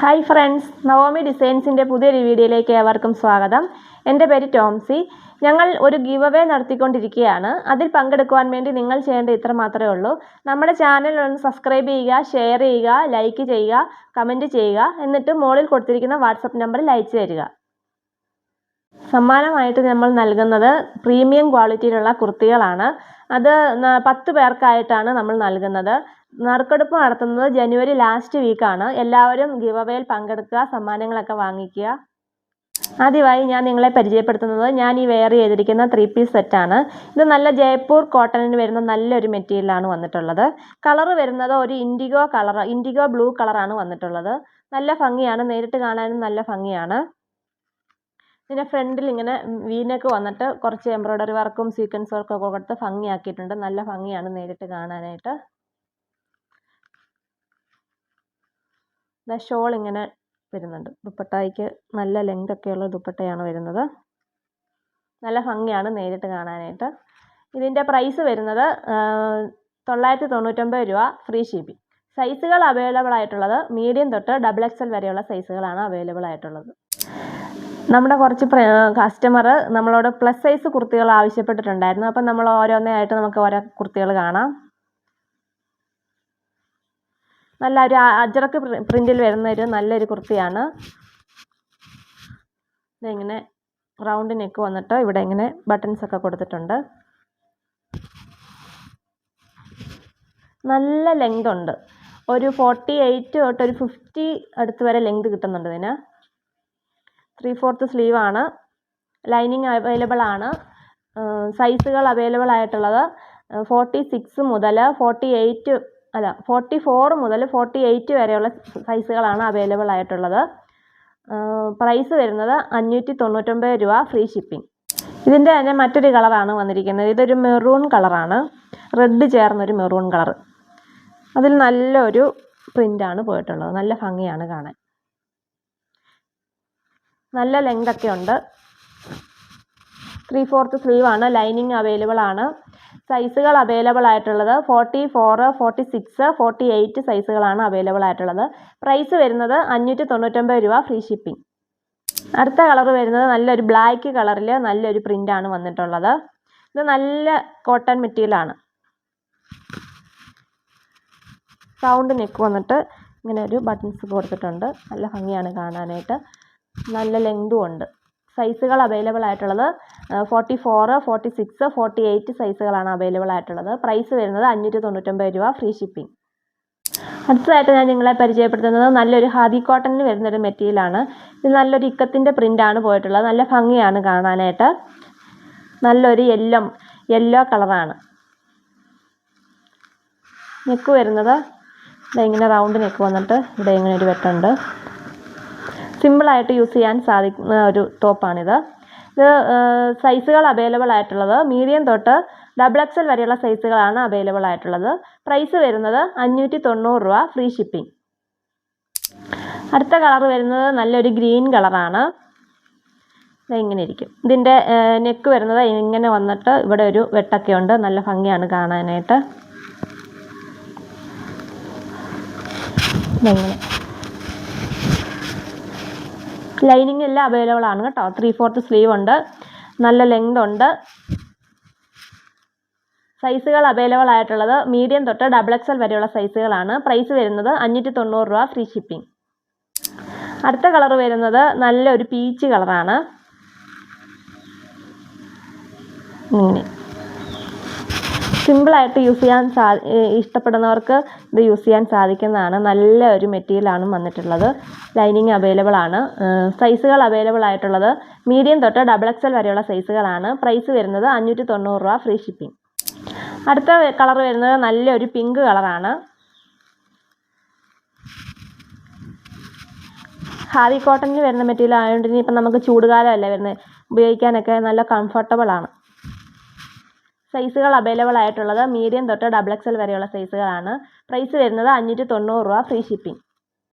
Hi friends Naomi ഡിസൈൻസിന്റെ പുതിയൊരു വീഡിയോയിലേക്ക് ഏവർക്കും സ്വാഗതം. എന്റെ പേര് ടോംസി. ഞങ്ങൾ ഒരു ഗീവ് അവേ നടത്തിക്കൊണ്ടിരിക്കുകയാണ്. അതിൽ പങ്കെടുക്കുവാൻ വേണ്ടി നിങ്ങൾ ചെയ്യേണ്ടത് ഇത്ര മാത്രമേ ഉള്ളൂ. നമ്മുടെ ചാനൽ ഒന്ന് സബ്സ്ക്രൈബ് ചെയ്യുക ഷെയർ ചെയ്യുക ലൈക്ക് ചെയ്യുക കമന്റ് ചെയ്യുക എന്നിട്ട് മുകളിൽ കൊടുത്തിരിക്കുന്ന വാട്സപ്പ് നമ്പറിൽ അയച്ചു തരിക. സമ്മാനമായിട്ട് നമ്മൾ നൽകുന്നത് പ്രീമിയം ക്വാളിറ്റിയിലുള്ള കുർത്തികളാണ്. അത് പത്ത് പേർക്കായിട്ടാണ് നമ്മൾ നൽകുന്നത്. നറുക്കെടുപ്പ് നടത്തുന്നത് ജനുവരി ലാസ്റ്റ് വീക്കാണ്. എല്ലാവരും ഗിവ് അവേയിൽ പങ്കെടുക്കുക സമ്മാനങ്ങളൊക്കെ വാങ്ങിക്കുക. ആദ്യമായി ഞാൻ നിങ്ങളെ പരിചയപ്പെടുത്തുന്നത് ഞാൻ ഈ വെയർ ചെയ്തിരിക്കുന്ന ത്രീ പീസ് സെറ്റാണ് ഇത് നല്ല ജയ്പൂർ കോട്ടണിന് വരുന്ന നല്ലൊരു മെറ്റീരിയലാണ് വന്നിട്ടുള്ളത്. കളർ വരുന്നത് ഒരു ഇൻഡിഗോ കളർ ഇൻഡിഗോ ബ്ലൂ കളറാണ് വന്നിട്ടുള്ളത്. നല്ല ഭംഗിയാണ് നേരിട്ട് കാണാനും നല്ല ഭംഗിയാണ്. ഇതിന്റെ ഫ്രണ്ടിൽ ഇങ്ങനെ വീനൊക്കെ വന്നിട്ട് കുറച്ച് എംബ്രോയ്ഡറി വർക്കും സീക്വൻസ് വർക്കും ഒക്കെ കൊടുത്ത് ഭംഗിയാക്കിയിട്ടുണ്ട്. നല്ല ഭംഗിയാണ് നേരിട്ട് കാണാനായിട്ട്. ഷോൾ ഇങ്ങനെ വരുന്നുണ്ട്. ദുപ്പട്ടായിക്ക് നല്ല ലെങ്ത് ഒക്കെയുള്ള ദുപ്പട്ടയാണ് വരുന്നത്. നല്ല ഭംഗിയാണ് നേരിട്ട് കാണാനായിട്ട്. ഇതിന്റെ പ്രൈസ് വരുന്നത് തൊള്ളായിരത്തി തൊണ്ണൂറ്റൊമ്പത് രൂപ ഫ്രീ ഷിപ്പിംഗ് സൈസുകൾ അവൈലബിൾ ആയിട്ടുള്ളത് മീഡിയം തൊട്ട് ഡബിൾ എക്സ് എൽ വരെയുള്ള സൈസുകളാണ് അവൈലബിൾ ആയിട്ടുള്ളത്. നമ്മുടെ കുറച്ച് കസ്റ്റമർ നമ്മളോട് പ്ലസ് സൈസ് കുർത്തികൾ ആവശ്യപ്പെട്ടിട്ടുണ്ടായിരുന്നു. അപ്പം നമ്മൾ ഓരോന്നായിട്ട് നമുക്ക് ഓരോ കുർത്തികൾ കാണാം. നല്ല ഒരു അജറക്ക് പ്രിന്റിൽ വരുന്ന ഒരു നല്ലൊരു കുർത്തിയാണ്. ഇതിങ്ങനെ റൗണ്ട് നെക്ക് വന്നിട്ട് ഇവിടെ ഇങ്ങനെ ബട്ടൺസ് ഒക്കെ കൊടുത്തിട്ടുണ്ട്. നല്ല ലെങ്ത് ഉണ്ട്. ഒരു ഫോർട്ടി എയ്റ്റ് തൊട്ട് ഒരു ഫിഫ്റ്റി അടുത്ത് വരെ ലെങ്ത് കിട്ടുന്നുണ്ട് ഇതിന്. ത്രീ ഫോർത്ത് ആണ്. ലൈനിങ് അവൈലബിൾ ആണ്. സൈസുകൾ അവൈലബിൾ ആയിട്ടുള്ളത്. ഫോർട്ടി സിക്സ് മുതൽ ഫോർട്ടി എയ്റ്റ് അല്ല ഫോർട്ടി ഫോർ മുതൽ ഫോർട്ടി എയ്റ്റ് വരെയുള്ള സൈസുകളാണ് അവൈലബിൾ ആയിട്ടുള്ളത്. പ്രൈസ് വരുന്നത് അഞ്ഞൂറ്റി തൊണ്ണൂറ്റൊമ്പത് രൂപ ഫ്രീ ഷിപ്പിംഗ് ഇതിന്റെ തന്നെ മറ്റൊരു കളറാണ് വന്നിരിക്കുന്നത്. ഇതൊരു മെറൂൺ കളറാണ് റെഡ് ചേർന്നൊരു മെറൂൺ കളർ അതിൽ നല്ലൊരു പ്രിന്റാണ് പോയിട്ടുള്ളത്. നല്ല ഭംഗിയാണ് കാണാൻ. നല്ല ലെങ്തൊക്കെ ഉണ്ട്. ത്രീ ഫോർത്ത് സ്ലീവ് ആണ്. ലൈനിങ് അവൈലബിൾ ആണ്. സൈസുകൾ അവൈലബിൾ ആയിട്ടുള്ളത് forty four forty six forty eight സൈസുകളാണ് available ആയിട്ടുള്ളത്. പ്രൈസ് വരുന്നത് അഞ്ഞൂറ്റി തൊണ്ണൂറ്റൊമ്പത് രൂപ ഫ്രീ ഷിപ്പിംഗ് അടുത്ത കളർ വരുന്നത് നല്ലൊരു ബ്ലാക്ക് കളറിൽ നല്ലൊരു പ്രിന്റാണ് വന്നിട്ടുള്ളത്. ഇത് നല്ല കോട്ടൺ മെറ്റീരിയലാണ് റൗണ്ട് നെക്ക് വന്നിട്ട് ഇങ്ങനെ ഒരു ബട്ടൺസ് കൊടുത്തിട്ടുണ്ട്. നല്ല ഭംഗിയാണ് കാണാനായിട്ട്. നല്ല ലെങ്തും ഉണ്ട്. സൈസുകൾ അവൈലബിൾ ആയിട്ടുള്ളത് forty four forty six forty eight സൈസുകളാണ് available ആയിട്ടുള്ളത്. പ്രൈസ് വരുന്നത് അഞ്ഞൂറ്റി തൊണ്ണൂറ്റൊമ്പത് രൂപ ഫ്രീ ഷിപ്പിംഗ് അടുത്തതായിട്ട് ഞാൻ നിങ്ങളെ പരിചയപ്പെടുത്തുന്നത് നല്ലൊരു ഹാദി കോട്ടണിന് വരുന്നൊരു മെറ്റീരിയലാണ് ഇത് നല്ലൊരു ഇക്കത്തിന്റെ പ്രിന്റാണ് പോയിട്ടുള്ളത്. നല്ല ഭംഗിയാണ് കാണാനായിട്ട്. നല്ലൊരു യെല്ലോ യെല്ലോ കളറാണ് നെക്ക് വരുന്നത് ഇങ്ങനെ റൗണ്ട് നെക്ക് വന്നിട്ട് ഇവിടെ ഇങ്ങനെ ഒരു വെട്ടുണ്ട്. സിമ്പിളായിട്ട് യൂസ് ചെയ്യാൻ സാധിക്കുന്ന ഒരു ടോപ്പാണിത്. ഇത് സൈസുകൾ അവൈലബിൾ ആയിട്ടുള്ളത് മീഡിയം തൊട്ട് ഡബിൾ എക്സൽ വരെയുള്ള സൈസുകളാണ് അവൈലബിൾ ആയിട്ടുള്ളത്. പ്രൈസ് വരുന്നത് അഞ്ഞൂറ്റി തൊണ്ണൂറ് രൂപ ഫ്രീ ഷിപ്പിംഗ് അടുത്ത കളർ വരുന്നത് നല്ലൊരു ഗ്രീൻ കളറാണ്. ഇതെങ്ങനെ ഇരിക്കും. ഇതിന്റെ നെക്ക് വരുന്നത് ഇങ്ങനെ വന്നിട്ട് ഇവിടെ ഒരു വെട്ടൊക്കെ ഉണ്ട്. നല്ല ഭംഗിയാണ് കാണാനായിട്ട്. ലൈനിങ് എല്ലാം അവൈലബിൾ ആണ് കേട്ടോ. ത്രീ ഫോർത്ത് സ്ലീവ് ഉണ്ട്. നല്ല ലെങ്ത് ഉണ്ട്. സൈസുകൾ അവൈലബിൾ ആയിട്ടുള്ളത് മീഡിയം തൊട്ട് ഡബിൾ എക്സൽ വരെയുള്ള സൈസുകളാണ് പ്രൈസ് വരുന്നത് അഞ്ഞൂറ്റി തൊണ്ണൂറ് രൂപ ഫ്രീ ഷിപ്പിംഗ് അടുത്ത കളർ വരുന്നത് നല്ലൊരു പീച്ച് കളറാണ് ഇങ്ങനെ. സിമ്പിളായിട്ട് യൂസ് ചെയ്യാൻ സാ ഇഷ്ടപ്പെടുന്നവർക്ക് ഇത് യൂസ് ചെയ്യാൻ സാധിക്കുന്നതാണ്. നല്ല ഒരു മെറ്റീരിയലാണ് വന്നിട്ടുള്ളത്. ലൈനിങ് അവൈലബിൾ ആണ്. സൈസുകൾ അവൈലബിൾ ആയിട്ടുള്ളത് മീഡിയം തൊട്ട് ഡബിൾ എക്സൽ വരെയുള്ള സൈസുകളാണ്. പ്രൈസ് വരുന്നത് അഞ്ഞൂറ്റി തൊണ്ണൂറ് രൂപ ഫ്രീ ഷിപ്പിംഗ്. അടുത്ത കളർ വരുന്നത് നല്ലൊരു പിങ്ക് കളറാണ്. ഹാവി കോട്ടണിൽ വരുന്ന മെറ്റീരിയൽ ആയതുകൊണ്ട് ഇനി ഇപ്പം നമുക്ക് ചൂടുകാലമല്ലേ വരുന്നത്. ഉപയോഗിക്കാനൊക്കെ നല്ല കംഫർട്ടബിൾ ആണ്. സൈസുകൾ അവൈലബിൾ ആയിട്ടുള്ളത് മീഡിയം തൊട്ട് ഡബിൾ എക്സൽ വരെയുള്ള സൈസുകളാണ്. പ്രൈസ് വരുന്നത് അഞ്ഞൂറ്റി തൊണ്ണൂറ് രൂപ ഫ്രീ ഷിപ്പിംഗ്